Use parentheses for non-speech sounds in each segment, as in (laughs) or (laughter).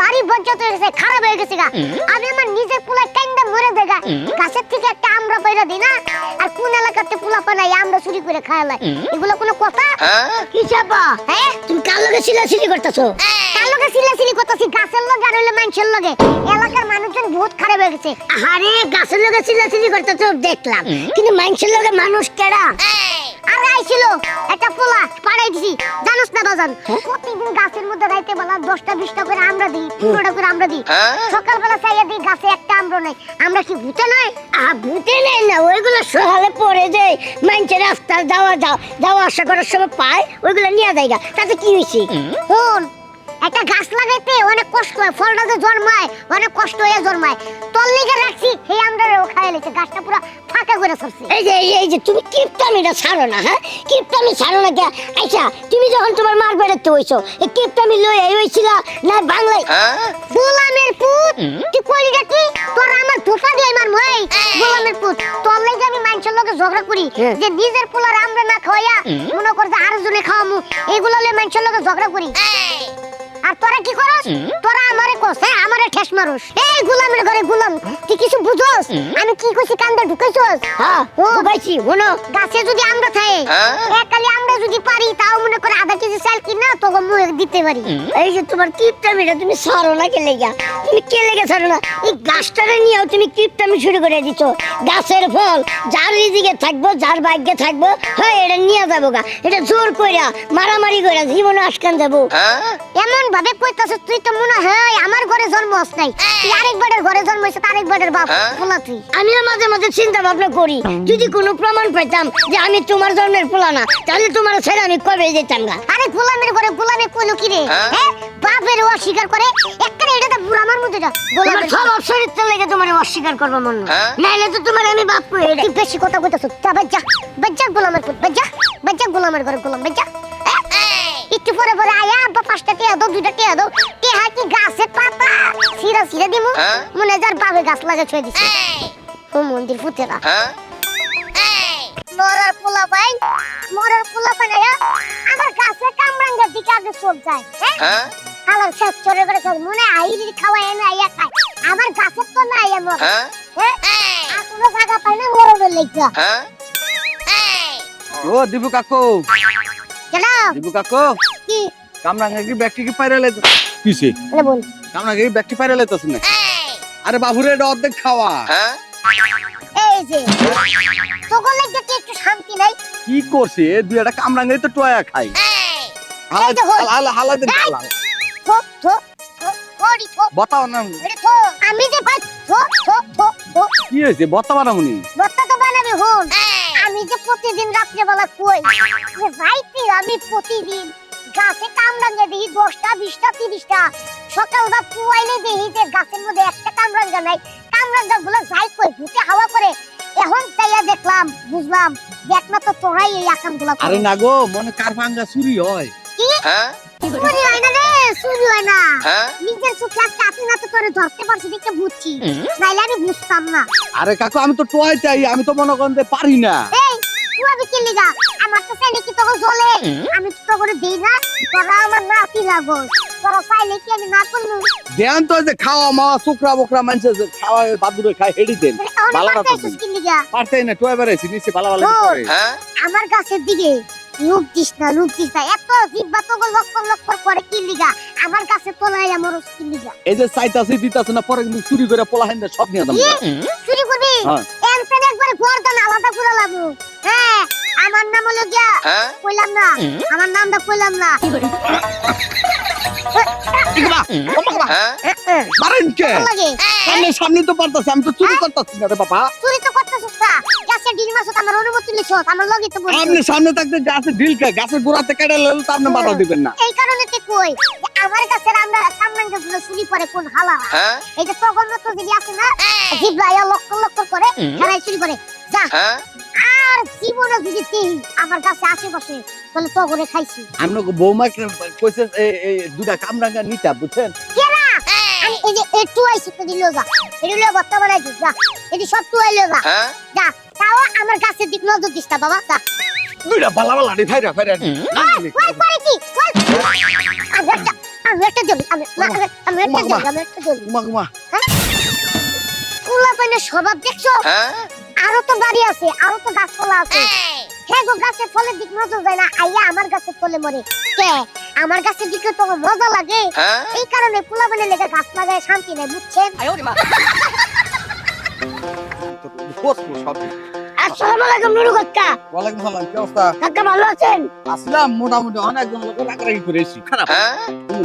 ভারী বজ্জাত হয়ে গেছে খারাপ হয়ে গেছে গা। আমি আমার নিজের পোলা কাইন্দা মরে দেখা গাছের থেকে একটা আমরা পয়রা দিই না আর কোন এলাকাতে পোলা পানাই আমরা চুরি করে খাওয়া লাই। এগুলো কোনো কথা? কি চাপা? হ্যাঁ? তুমি কার লগে চিল্লাচিল্লি করতেছো? কার লগে সিলাসিলি করতেছি? গাছের লগে আর হইলে মানুষের লগে। এলাকার মানুষজন বহুত খারাপ হয়ে গেছে। আরে গাছের লগে চিল্লাচিল্লি করতেছো দেখলাম। কিন্তু মানুষের লগে মানুষ কেডা? আর আইছিল একটা পোলা পাড়াই দিছি। জানোস না বাজান প্রতিদিন গাছের মধ্যে রাইতে বেলা দশটা বিশটা করে আমরা দিই পনেরোটা করে আমরা দিই। সকালবেলা চাইয়া দিই গাছে একটা আমরা নাই। আমরা কি ভূতে নয়? আর ভূতে নেই না ওইগুলো সহালে পড়ে যে মানুষের রাস্তার যাওয়া যাওয়া যাওয়া আসা করার সময় পায় ওইগুলো নিয়ে যায় গা। তাতে কি হয়েছে শোন একটা গাছ লাগাইতে অনেক কষ্ট হয় ফলটা যে জন্মায় অনেক কষ্ট হয়ে জন্মায়। তোর লিগে রাখছি হে আমরা খাইয়ে লেছে গাছটা পুরো ফাঁকা করে সরছে এই যে এই যে- তুমি কিপটামিটা ছাড়ো না হ্যাঁ? কিপটামি ছাড়ো না কে আচ্ছা তুমি যখন তোমার মার বেড়াতে হইছো এই কিপটামি লই এই হইছিল না বাংলায়? গোলামের পুত তুই কইলি কি? তোর আমার ধোকা দিয়ে আমার মই গোলামের পুত। তোর লাগে আমি মানুষের লগে ঝগড়া করি হ্যাঁ। যে নিজের পোলার আমরা না খাওয়াইয়া মনে কর যে আরও জনে খাওয়ামু এগুলো লয়ে মানুষের লগে ঝগড়া করি। আর তোরা কি করস? তোরা আমারে কস হ্যাঁ? আমারে ঠেস মারুস। এই গোলামের ঘরে গোলাম তুই কিছু বুঝোস? আমি কি কইছি কান্দে ঢুকাইছস হ্যাঁ ও। বুঝাইছি শোনো। গাছে যদি আমরা থাকে একালি আমরা যদি পারি তাও মনে করে আধা কেজি চাল কিনা তোকে মুয়ে দিতে পারি। এই যে তোমার কিপটামিটা তুমি ছাড়ো না কে লেগা তুমি কে লেগে ছাড়ো না? এই গাছটারে নিয়েও তুমি কিপটামি শুরু করে দিছো। গাছের ফল যার রিজিকে থাকব যার ভাগ্যে থাকব হ্যাঁ এটা নিয়ে যাব গা। এটা জোর কইরা মারামারি কইরা জীবন আসকান যাব। এমন ভাবে কইতাছিস তুই তো মনে হয় আমার ঘরে জন্ম হস নাই। তুই আরেকবারের ঘরে জন্ম হইছে আরেকবারের বাপ পোলা তুই। আমিও মাঝে মাঝে চিন্তা ভাবনা করি যদি কোনো প্রমাণ পেতাম যে আমি তোমার জন্মের পোলা না তাহলে তোমার ছেড়ে আমি কবে যেতাম গা? আরে গোলামের ঘরে গোলামে কইলো কি রে? হ্যাঁ? বাপের অস্বীকার করে? একখানে এটা তো বুড়া আমার মধ্যে যা গোলামের স্বভাব চরিত্র লেগে তোমার অস্বীকার করব মন নাইলে তো তোমার আমি বাপ কই তুই বেশি কথা কইতাছিস। যা বাজ্জা বাজ্জা গোলামের বাজ্জা বাজ্জা গোলামের ঘরে গোলাম। বাজ্জা একটু পরে পরে আয়া আব্বা পাঁচটা টিয়া দাও দুইটা টিয়া দাও। টিয়া কি গাছের পাতা? সিরা সিরা দিমু? মনে যার বাবে গাছ লাগা ছুঁয়ে দিছে। ও মন্দির ফুতেরা মরার পোলা ভাই মরার পোলা বানায়া আমার গাছে কামরাঙ্গার দিকে আগে চোখ যায় হ্যাঁ? শেষ চরে করে চল মনে আই যদি খাওয়াই না আইয়া খায়। আমার গাছের তো না আইয়া মর হ্যাঁ? আর কোনো জায়গা পাই না মরণের লেগা। ও দিবু কাকু। কেন? দিবু কাকু। কি? কামরাঙ্গা কি পাইরে কিছে বলে বল। কামরাঙ্গা কি ব্যাগটি পাইরে লাইতাছ না? আরে বাবুরে এটা অর্ধেক খাওয়া। এই যে কি একটু শান্তি নাই? কি করছে? দুই একটা কামরাঙ্গাই তো টয়া খাই হালা হল। হালা বতাও না। আমি যে ভাই থো থো থো থো। কি হয়েছে? বতা তো বানাবি হন আমি যে প্রতিদিন রাত্রেবেলা কই? যে আমি প্রতিদিন গাছে কামরাঙ্গা দেখি দশটা বিশটা তিরিশটা। সকালবেলা কুয়াইলে দেখি যে গাছের মধ্যে একটা কামরাঙ্গা নাই। কামরাঙ্গা গুলো যাই কই ভূতে হাওয়া করে এখন চাইয়া দেখলাম বুঝলাম যে একমাত্র তোরাই এই আকামগুলা আরে না গো মনে কার ভাঙ্গা চুরি হয়? চুরি হয় না রে চুরি হয় না। নিজের চোখে আজকে আপনি না তো তোরে ধরতে পারছি দেখে বুঝছি। নাইলে আমি বুঝতাম না। আরে কাকু আমি তো টয় চাই আমি তো মনে করেন পারি না। এই তুই আমি কি লিগা আমার তো চাইলে কি তোকে জ্বলে? আমি তো তোকে দিই না তোরা আমার নাতি লাগোস। তোরা চাইলে কি আমি না করলু দেন তো যে খাওয়া মাওয়া শুকরা বকরা মানুষ খাওয়া বাদুরে খায় হেডি দেন। ভালো না তো পারতেই না বেড়াইছি নিচে ভালো ভালো করে। আমার গাছের দিকে লুক দিস না লুক দিস না। এত জিব্বা তোকে লক্ষ লক্ষ করে কি লিগা আমার গাছে তোলাই আমার কি লিগা এই যে চাইতাছি দিতাছে না পরে কিন্তু চুরি করে পোলা হেন সব নিয়ে দাম চুরি করবি হ্যাঁ। এনসেন একবারে গর্দন আলাদা করে লাগবো হ্যাঁ আমার নাম হলো গিয়া কইলাম না। আমার নামটা কইলাম না। ইকবা ওমা মারেন কে? ভালো লাগে। সামনে সামনে তো পারতাছি আমি তো চুরি করতাছি না রে বাবা। চুরি তো করতেছিস না। গাছের ডিল মাছত আমার অনুমতি লিখছ আমার লগে তো আপনি সামনে থাকতে গাছে ঢিল খায় গাছের গোড়াতে কেটে লেল তো আপনি বাধা দিবেন না। এই কারণে তো কই আমার কাছে আমরা কামরাঙ্গা গুলো চুরি করে কোন হালা এই যে তখন তো যদি আছে না জিবলাইয়া লক্ষ লক্ষ করে চুরি করে। যা। আর জীবনে যদি তুই আমার কাছে আশেপাশে তাহলে তো করে খাইছি। আমরা বৌমা কইছে এই- দুটা কামরাঙ্গা নিতা বুঝছেন? কেনা আমি এই যে একটু আইছি তো দিলো যা। এটি লিয়ে বর্তা বানাই দিস যা। এটি সব তুই লিয়ে যা। যা তাও আমার গাছের দিক নজর দিস না বাবা যা। দুইটা বালা বালা রে ফাইরা ফাইরা ওই ওই করে কি ওই আমার যা আমি একটা জ্বলি আমি আমি- আমি একটা উমা, উমা। আমি একটা জ্বলি উমা উমা পোলা পাইনের স্বভাব দেখছ? আরও তো বাড়ি আছে আরও তো গাছপালা আছে। হ্যাঁ গো গাছে ফলে দিক নজর যায় না? আইয়া আমার গাছে ফলে মরে। কে? আমার গাছে দিকে তো মজা লাগে। এই কারণে পোলা বনে লেগে গাছ লাগায় শান্তি নেই বুঝছেন? আয়ো (laughs) কোস সব আসসালামু আলাইকুম নুরু কাকা ওয়ালাইকুম সালাম কি অবস্থা? কাকা ভালো আছেন? আসলাম মোটামুটি অনেকজন লোক রাগারাগি করেছি খারাপ।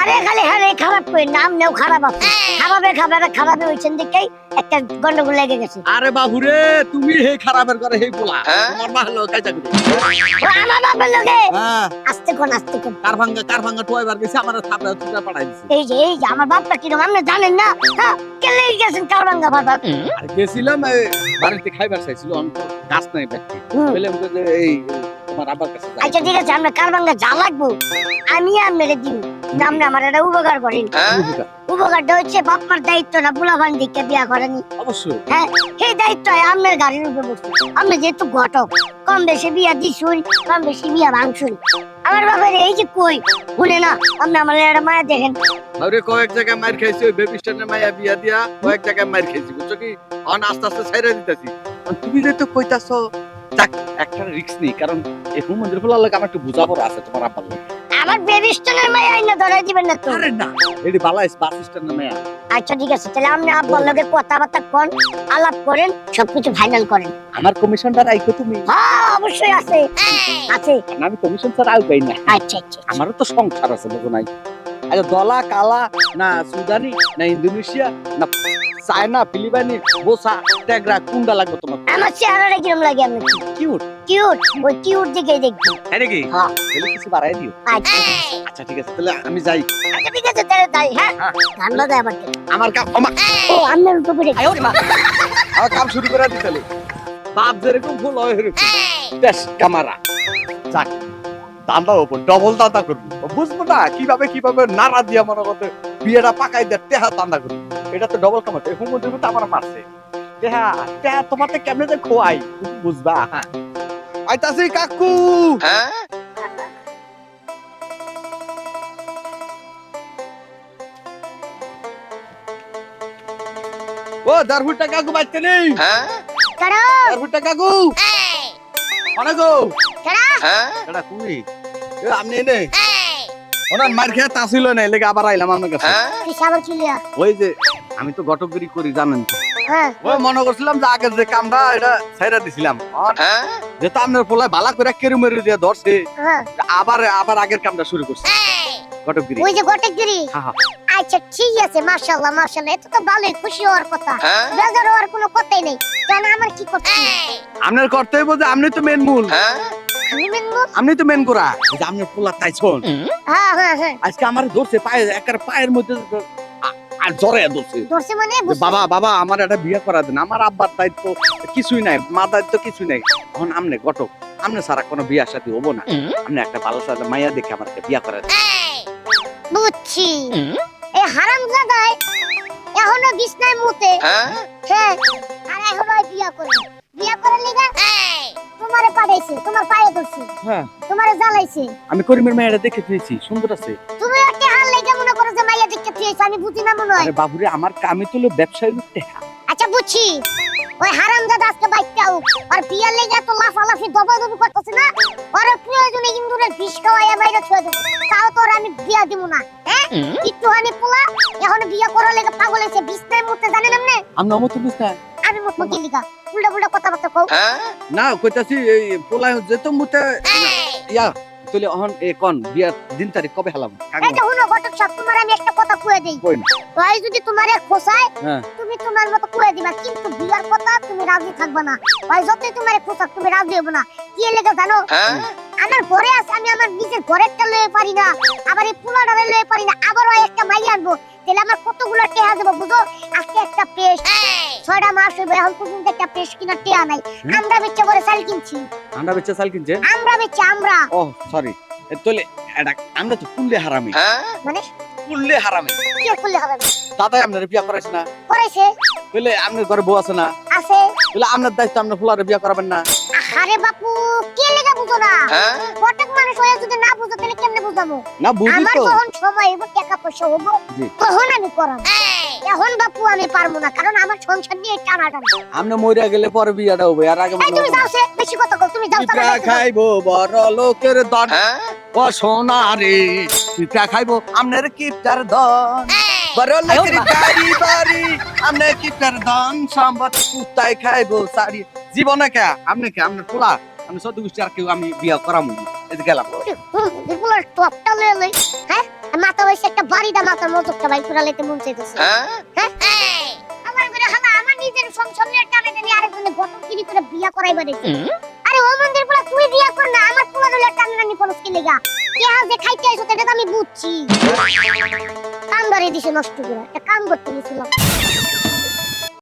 আরে খালি হ্যাঁ খারাপ কই? নাম নেও খারাপ আছে। খারাপে খাবারে খারাপে হইছেন দেখেই একটা গন্ডগোল লেগে গেছে। আরে বাবুরে তুমি হে খারাপের করে হে পোলা। তোমার মা হলো কাইজা আমার লগে হ্যাঁ। আস্তে কোন আস্তে কোন। কার ভাঙ্গা কার ভাঙ্গা টোয়াই গেছে আমার থাপড়া তুটা পাঠাই দিছে। এই যে এই যে আমার বাপটা কিরম আপনি জানেন না? হ্যাঁ? কেলে গেছেন কারবাঙ্গা আর গেছিলাম বাড়িতে খাইবার চাইছিল অন্ত গাছ নাই ব্যক্তি যে এই তোমার আব্বার কাছে আচ্ছা ঠিক আছে আমরা কারবাঙ্গা যা লাগবো আমি আর মেরে দিব। আপনি আমার একটা উপকার করেন বুঝিটা? উপকারটা হচ্ছে বাপমার দায়িত্ব না বুলাবান দিকে বিয়া করেনি। অবশ্যই। সেই দায়িত্ব আপনার গাড়ির উপরে বসছে আপনি যেহেতু ঘটক কম বেশি বিয়া দিছুন, কম বেশি বিয়া ভাঙছুন। আমার বাবার এই যে কই? বলে না, আপনি আমার একটা মায়া দেখেন। আরে কয়েক জায়গায় মার খাইছি, ওই মাইয়া বিয়া দিয়া কয়েক জায়গায় মার খাইছি, বুঝছ কি? অন আস্তে আস্তে ছাইরা দিতেছি। তুমি যে তো কইতাছো, যাক একটা রিস্ক নেই, কারণ এই হুমন্দির ফুলার লাগে আমার একটু বোঝাপড়া আছে তোমার আব্বার আমার বেবিস্টনের মায়া আইনা ধরাই দিবেন না তো। আরে না। এডি বালা বাস মায়া। আচ্ছা ঠিক আছে তাহলে আপনি আব্বার লগে কথাবার্তা কোন আলাপ করেন সবকিছু ফাইনাল করেন। আমার কমিশনটা রাইখো তুমি? হ্যাঁ অবশ্যই আছে। আছে। আমি কমিশন ছাড়া আইকো পাই না আচ্ছা আচ্ছা। আমারও তো সংসার আছে বুঝো নাই। আচ্ছা দলা কালা না সুদানি না ইন্দোনেশিয়া না চায়না ফিলিপাইনি বোসা টেগরা কোনটা লাগবে তোমার? আমার চেহারাটা কিরম লাগে আপনার কিউট। কিউট ওই কিউট দিকে দেখবি। হ্যাঁ নাকি? হ্যাঁ। তাহলে কিছু বাড়াই দিও। আচ্ছা। আচ্ছা ঠিক আছে তাহলে আমি যাই। আচ্ছা ঠিক আছে তাহলে তাই হ্যাঁ। হ্যাঁ। গান বাজায় আবার আমার কাম আমা- ও আপনার উপরে আমার কাম শুরু করে দিতে বাপ যেরকম ফুল হয় এরকম বেশ কামারা। যাক। দান্দা ওপর ডবল দান্দা করব। বুঝব না কীভাবে কীভাবে নাড়া দিয়া মনে করতে বিয়েটা পাকাই দেয় টেহা দান্দা করব। এটা তো ডবল কামাতে হুমো দেবো তো আমার মারছে। টেহা টেহা তোমাতে কেমনে যে খোয়াই বুঝবা? হ্যাঁ আইতাছি কাকু! ও দারহুটা কাকু বাচ্চা নেই। কারও দারহুটা কাকু! অনেক গো। কারা এটা কুই আপনি ওনার মার খেয়ে না লেগে আবার আইলাম আপনার কাছে। চলিয়া ওই যে আমি তো গটকগিরি করি জানেন তো। হ্যাঁ। ওই মনে করছিলাম যে আগের যে কামটা এটা ছাইরা দিছিলাম। আর যেহেতু আপনার পোলায় ভালা করে কেরু মেরু দিয়ে ধরছে হ্যাঁ। আবার আবার আগের কামটা শুরু করছে। গটকগিরি ওই যে গটেকগিরি হ্যাঁ হ্যাঁ। আচ্ছা ঠিক আছে মাশাআল্লাহ মাশাআল্লাহ। এটা তো ভালোই খুশি হওয়ার কথা। বেজার হওয়ার কোনো কথাই নেই। জান আমার কি করতে আপনার কর্তব্য যে আপনি তো মেন মূল। মেনবো আপনি তো মেন করা। এই যে পোলা তাইছন হ্যাঁ হ্যাঁ হ্যাঁ। আজকে আমার ধরছে পায়ে একার পায়ের মধ্যে আর জ্বরে ধরছে। মানে? বাবা বাবা আমার একটা বিয়ে করা দেন। আমার আব্বার দায়িত্ব কিছুই নাই মা দায়িত্ব কিছুই নাই। এখন আমনে ঘটক আমনে সারা কোনো বিয়ার সাথে হব না। আপনি একটা ভালো সাথে মাইয়া দেখে আমার একটা বিয়া করা বুঝছি। এই হারাম এখনও বিছনায় মুতে। হ্যাঁ আর এখনও বিয়া করে। বিয়া করার লিগা? তোমারে পাঠাইছে তোমার পায়ে ধরছে হ্যাঁ। তোমারে জ্বালাইছে। আমি করিমের মায়েরা দেখে পেয়েছি সুন্দর আছে। তুমি একটা হাল লেগে মনে করো যে মাইয়া দেখতে পেয়েছ আমি বুঝি না মনে হয়। আরে বাবুরে আমার কামে তো হলো ব্যবসায়ী টেহা আচ্ছা বুঝছি। ওই হারাম দাদা আজকে বাইকটা আর বিয়ার লেগে এত লাফালাফি দবাদবি করতেছে না? ওর প্রয়োজনে ইন্দুরের বিষ খাওয়াইয়া মাইরা ছুঁয়ে দেবো। তাও তোর আমি বিয়া দিব না হ্যাঁ? একটুখানি পোলা এখন বিয়া করার লেগে পাগল হয়েছে বিছনায় মুতে জানেন আপনি? আমি অমত না আমি মুখ মুখে লিগা উল্টা উল্টা কথাবার্তা কও। না কইতাছি এই পোলায় যেত মুতে ইয়া তুলে অহন এ কোন বিয়ার দিন তারিখ কবে হেলাম? এটা হুনো ঘটক সব তোমার আমি একটা কথা কয়ে দেই। কইন। ভাই যদি তোমারে খোসায় হ্যাঁ। তুমি তোমার মতো কয়ে দিবা কিন্তু বিয়ার কথা তুমি রাজি থাকবে না। ভাই যতই তোমারে খোসাক তুমি রাজি হবে না। কি লেগে জানো? আমার ঘরে আছে আমি আমার নিজের ঘরেরটা লয়ে পারি না। আবার এই পোলাটারে লয়ে পারি না। আবার ওই একটা মাই আনব। তাহলে আমার কতগুলো টেহা দেবো বুঝো? আজকে একটা পেস্ট ছয়টা মাস হইবে এখন পর্যন্ত একটা পেস্ট কিনা টেহা নাই। আমরা বেচে করে চাল কিনছি। আমরা বেচা চাল কিনছে? আমরা বেচে আমরা। ও সরি তুলে এটা আমরা তো কুললে হারামি। মানে? কুললে হারামি। কি করলে হবে না? দাদাই আপনার বিয়া করাইছে না। করেছে বলে আপনার ঘরে বউ আছে না? আছে। বলে আপনার দায়িত্ব আপনার ফুলারে বিয়া করাবেন না। আরে বাপু কে লেগে বুঝো না? প্রত্যেক মানুষ হয়ে যদি না বুঝো তাহলে কেমনে বুঝাবো? না বুঝি আমার তো। যখন সময় হইব টাকা পয়সা হব তখন আমি করাবো। এখন বাপু আমি পারব না কারণ আমার সংসার নিয়ে টানা টানা আমনে মইরা গেলে পরে বিয়াটা হবে আর আগে তুমি যাও সে বেশি কথা কও তুমি যাও পিঠা খাইবো বড় লোকের দন ও সোনা রে পিঠা খাইবো আমনের কিপটার দন বড় লোকের গাড়ি বাড়ি আমনে কিপটার দন সম্পদ কুত্তায় খাইবো সারি জীবনে কে? আমনে কে? আমনে পোলা? আমি সদ্য গোষ্ঠী আর কেউ আমি বিয়া করামু। এই গেলাম। এগুলোর টপটা লয়ে লই হ্যাঁ? মাথা হইছে একটা বাড়িটা মাথার মতটা ভাই লাইতে মন চাইতেছে। হ্যাঁ? আমার করে হালা আমার নিজের সংসার নিয়ে টানে টানে আরেকজনের গটকিরি করে বিয়া করাইবা দেখি আরে ও মন্দির পোলা তুই বিয়া কর না আমার পোলা দলে টানে টানি করস কি লেগা কে যে খাইতে আইছো সেটা তো আমি বুঝছি। কাম বাড়ি দিছে নষ্ট করে একটা কাম করতে গেছিলাম।